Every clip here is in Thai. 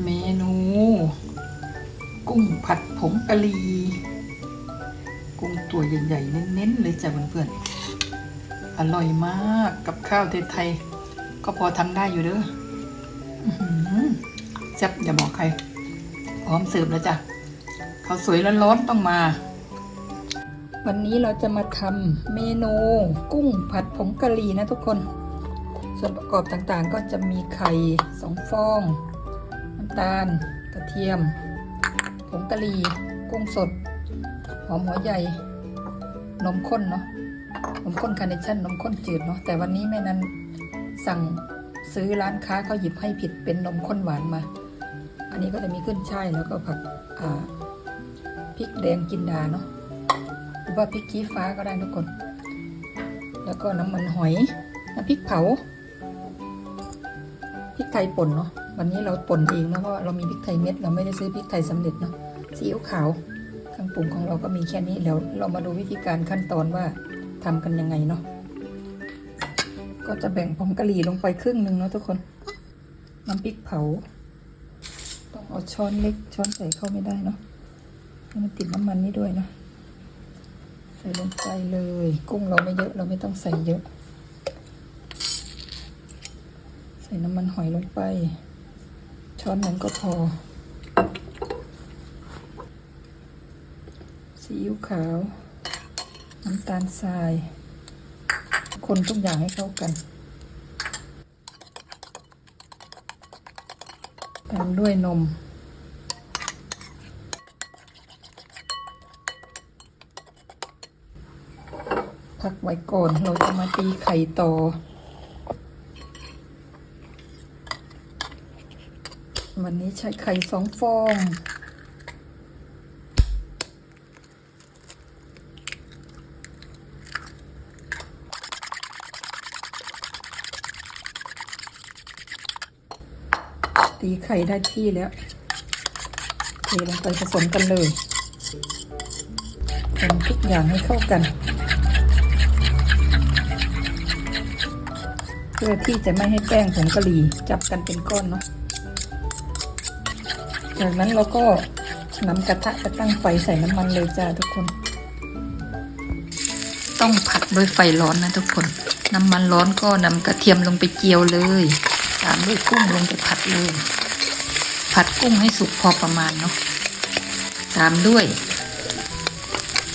เมนู กุ้งผัดผงกะหรี่กุ้งตัวใหญ่ๆ เน้นๆ เลยจ้ะเพื่อนๆ อร่อยมากกับข้าวไทยๆก็พอทำได้อยู่เด้อแซ่บอย่าบอกใคร พร้อมเสิร์ฟแล้วจ้ะเขาสวยร้อนๆต้องมา วันนี้เราจะมาทำเมนู กุ้งผัดผงกะหรี่นะทุกคน ส่วนประกอบต่างๆก็จะมีไข่สองฟอง น้ำตาล กระเทียม ผงกะหรี่ กุ้งสด หอมหัวใหญ่ นมข้นเนาะ นมข้นคาร์เนชั่น นมข้นจืดเนาะ แต่วันนี้แม่นั้นสั่งซื้อร้านค้าเขาหยิบให้ผิดเป็นนมข้นหวานมา อันนี้ก็จะมีขึ้นช่ายแล้วก็ผักอ่าพริกแดงจินดาเนาะ หรือว่าพริกชี้ฟ้าก็ได้ทุกคน แล้วก็น้ำมันหอย น้ำพริกเผา พริกไทยป่นเนาะ วันนี้เราป่นเองนะเพราะเรามีพริกไทยเม็ด เราไม่ได้ซื้อพริกไทยสำเร็จเนาะซีอิ๊วขาวเครื่องปรุงของเราก็มีแค่นี้แล้วเรามาดูวิธีการขั้นตอนว่าทำกันยังไงเนาะก็จะแบ่งผงกะหรี่ลงไปครึ่งหนึ่งเนาะทุกคนน้ำพริกเผา ต้องเอาช้อนเล็กช้อนใส่เข้าไม่ได้เนาะให้มันติดน้ำมันนี้ด้วยเนาะใส่ลงไปเลย กุ้งเราไม่เยอะเราไม่ต้องใส่เยอะ ใส่น้ำมันหอยลงไป ช้อนหนึ่งก็พอ ซีอิ๊วขาว น้ำตาลทราย คนทุกอย่างให้เข้ากัน ตามด้วยนมพักไว้ก่อน เราจะมาตีไข่ต่อ วันนี้ใช้ไข่สองฟอง ตีไข่ได้ที่แล้วเทลงไปผสมกันเลยคนทุกอย่างให้เข้ากัน เพื่อที่จะไม่ให้แป้งผงกะหรี่จับกันเป็นก้อนเนาะ จากนั้นเราก็นำกระทะไปตั้งไฟใส่น้ำมันเลยจ้าทุกคน ต้องผัดด้วยไฟร้อนนะทุกคน น้ำมันร้อนก็นำกระเทียมลงไปเจียวเลย ตามด้วยกุ้งลงไปผัดเลย ผัดกุ้งให้สุกพอประมาณเนาะ ตามด้วย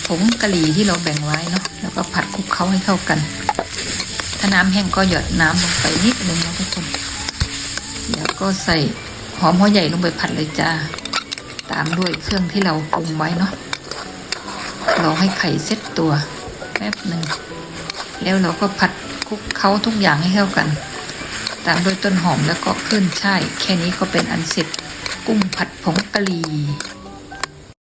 ผงกะหรี่ที่เราแบ่งไว้เนาะ แล้วก็ผัดคลุกเคล้าให้เข้ากัน ถ้าน้ำแห้งก็หยดน้ำลงไปนิดนึงนะทุกคน แล้วก็ใส่ หอมหัวใหญ่ลงไปผัดเลยจ้า ตามด้วยเครื่องที่เราปรุงไว้เนาะเราให้ไข่เซ็ตตัวแป๊บหนึ่งแล้วเราก็ผัดคลุกเขาทุกอย่างให้เข้ากัน ตามด้วยต้นหอมแล้วก็ขึ้นช่ายแค่นี้ก็เป็นอันเสร็จ กุ้งผัดผงกะหรี่